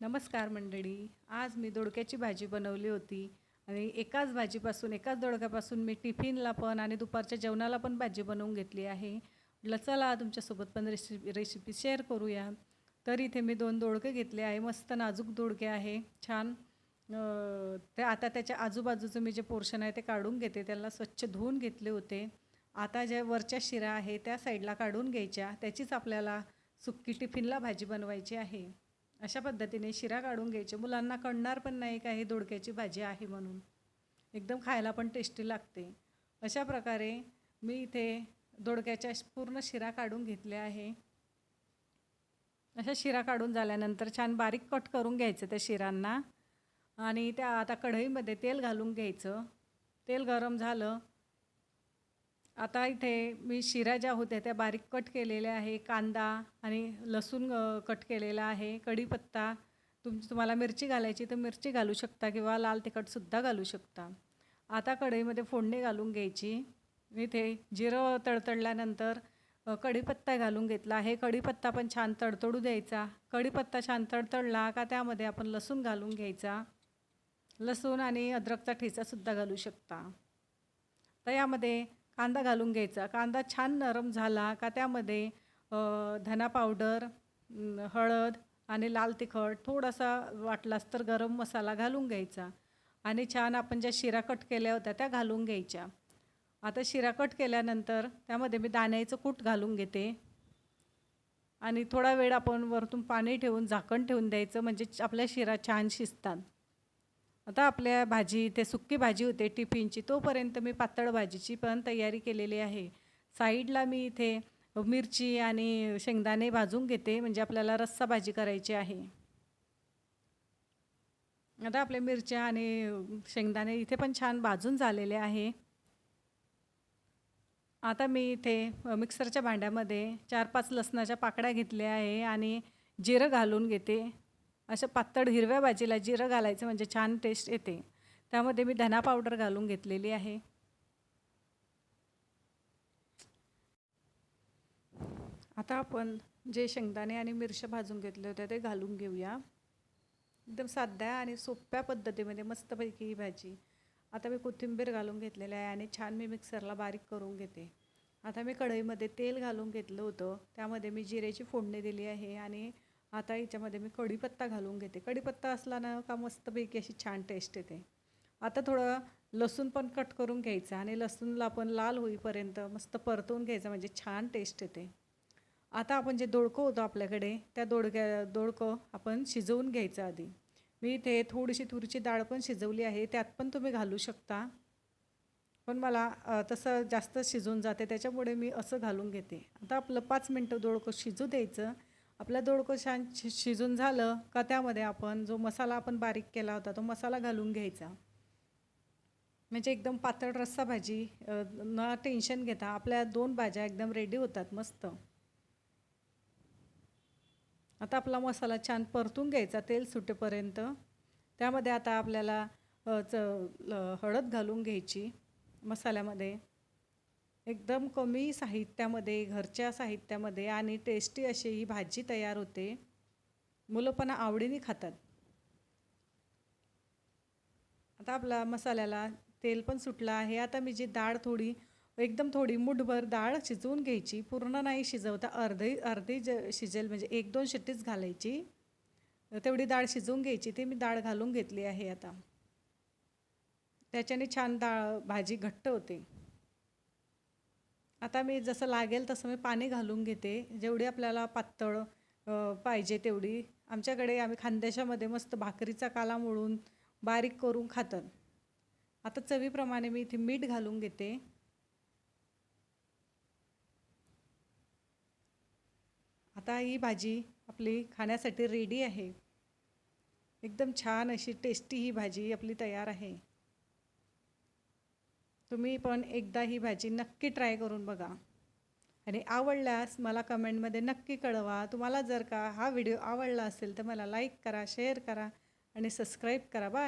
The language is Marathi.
नमस्कार मंडळी. आज मी दोडक्याची भाजी बनवली होती आणि एकाच भाजीपासून एकाच दोडक्यापासून मी टिफिनला पण आणि दुपारच्या जेवणाला पण भाजी बनवून घेतली आहे. म्हटलं चला तुमच्यासोबत पण रेसिपी रेसिपी शेअर करूया. तर इथे मी दोन दोडके घेतले आहे. मस्त नाजूक दोडके आहे. छान. ते आता त्याच्या आजूबाजूचं मी जे पोर्शन आहे ते काढून घेते. त्याला स्वच्छ धुवून घेतले होते. आता ज्या वरच्या शिरा आहे त्या साईडला काढून घ्यायच्या. त्याचीच आपल्याला सुक्की टिफिनला भाजी बनवायची आहे. अशा पद्धतीने शिरा काढून घ्यायचे. मुलांना कळणार पण नाही का हे दोडक्याची भाजी आहे म्हणून. एकदम खायला पण टेस्टी लागते. अशा प्रकारे मी इथे दोडक्याच्या पूर्ण शिरा काढून घेतल्या आहे. अशा शिरा काढून झाल्यानंतर छान बारीक कट करून घ्यायचं त्या शिरांना. आणि त्या आता कढईमध्ये तेल घालून घ्यायचं. तेल गरम झालं आता इथे मी शिरा ज्या होत्या त्या बारीक कट केलेल्या आहे कांदा आणि लसूण कट केलेला आहे कढीपत्ता. तुम तुम्हाला मिरची घालायची तर मिरची घालू शकता किंवा लाल तिखटसुद्धा घालू शकता. आता कढईमध्ये फोडणी घालून घ्यायची. इथे जिरं तडतडल्यानंतर कढीपत्ता घालून घेतला. आहे कढीपत्ता पण छान तडतडू द्यायचा. कढीपत्ता छान तडतडला का त्यामध्ये आपण लसूण घालून घ्यायचा. लसूण आणि अद्रकचा ठेचासुद्धा घालू शकता. तर यामध्ये कांदा घालून घ्यायचा. कांदा छान नरम झाला का त्यामध्ये धना पावडर हळद आणि लाल तिखट थोडासा वाटलास तर गरम मसाला घालून घ्यायचा. आणि छान आपण ज्या शिरा कट केल्या होत्या त्या घालून घ्यायच्या. आता शिरा कट केल्यानंतर त्यामध्ये मी दाण्याचं कूट घालून घेते. आणि थोडा वेळ आपण वरतून पाणी ठेवून झाकण ठेवून द्यायचं. म्हणजे आपल्या शिरा छान शिजतात. आता आपल्या भाजी ते सुक्की भाजी होते टिफिनची तोपर्यंत मी पातळ भाजीची पण तयारी केलेली आहे. साईडला मी इथे मिरची आणि शेंगदाणे भाजून घेते म्हणजे आपल्याला रस्सा भाजी करायची आहे. आता आपल्या मिरच्या आणि शेंगदाणे इथे पण छान भाजून झालेले आहे. आता मी इथे मिक्सरच्या भांड्यामध्ये चार पाच लसणाच्या पाकळ्या घेतल्या आहे आणि जिरं घालून घेते. अशा पातळ हिरव्या भाजीला जिरं घालायचं म्हणजे छान टेस्ट येते. त्यामध्ये मी धना पावडर घालून घेतलेली आहे. आता आपण जे शेंगदाणे आणि मिरच्या भाजून घेतले होते ते घालून घेऊया. एकदम साध्या आणि सोप्या पद्धतीमध्ये मस्तपैकी ही भाजी. आता मी कोथिंबीर घालून घेतलेली आहे आणि छान मी मिक्सरला बारीक करून घेते. आता मी कढईमध्ये तेल घालून घेतलं होतं. त्यामध्ये मी जिरेची फोडणी दिली आहे आणि आता याच्यामध्ये मी कढीपत्ता घालून घेते. कढीपत्ता असला ना का मस्तपैकी अशी छान टेस्ट येते. आता थोडं लसूण पण कट करून घ्यायचं आणि लसूणला आपण लाल होईपर्यंत मस्त परतवून घ्यायचं म्हणजे छान टेस्ट येते. आता आपण जे दोडकं होतं आपल्याकडे त्या दोडक्या दोडकं आपण शिजवून घ्यायचं आधी. मी इथे थोडीशी तुरीची डाळ पण शिजवली आहे. त्यात पण तुम्ही घालू शकता. पण मला तसं जास्त शिजून जाते. त्याच्यामुळे मी असं घालून घेते. आता आपलं पाच मिनटं दोडकं शिजू द्यायचं. आपलं दोडकं छान शि शिजून झालं का त्यामध्ये आपण जो मसाला आपण बारीक केला होता तो मसाला घालून घ्यायचा. म्हणजे एकदम पातळ रस्सा भाजी न टेन्शन घेता आपल्या दोन भाज्या एकदम रेडी होतात मस्त. आता आपला मसाला छान परतून घ्यायचा तेल सुटेपर्यंत. त्यामध्ये आता आपल्याला च हळद घालून घ्यायची मसाल्यामध्ये. एकदम कमी साहित्यामध्ये घरच्या साहित्यामध्ये आणि टेस्टी अशी ही भाजी तयार होते. मुलं पण आवडीने खातात. आता आपला मसाल्याला तेल पण सुटलं आहे. आता मी जी डाळ थोडी एकदम थोडी मुठभर डाळ शिजवून घ्यायची. पूर्ण नाही शिजवता अर्धी अर्धी ज शिजेल म्हणजे एक दोन शिट्टीच घालायची. तेवढी डाळ शिजवून घ्यायची. ती मी डाळ घालून घेतली आहे आता. त्याच्याने छान डाळ भाजी घट्ट होते. आता मी जसं लागेल तसं मी पाणी घालून घेते. जेवढी आपल्याला पातळ पाहिजे तेवढी. आमच्याकडे आम्ही खानदेशामध्ये मस्त भाकरीचा काला मोडून बारीक करून खातात. आता चवीप्रमाणे मी इथे मीठ घालून घेते. आता ही भाजी आपली खाण्यासाठी रेडी आहे. एकदम छान अशी टेस्टी ही भाजी आपली तयार आहे. तुम्ही पण एकदा ही भाजी नक्की ट्राय करून बघा. आणि आवडल्यास मला कमेंटमध्ये नक्की कळवा. तुम्हाला जर का हा व्हिडिओ आवडला असेल तर मला लाईक करा शेअर करा आणि सबस्क्राईब करा. बाय.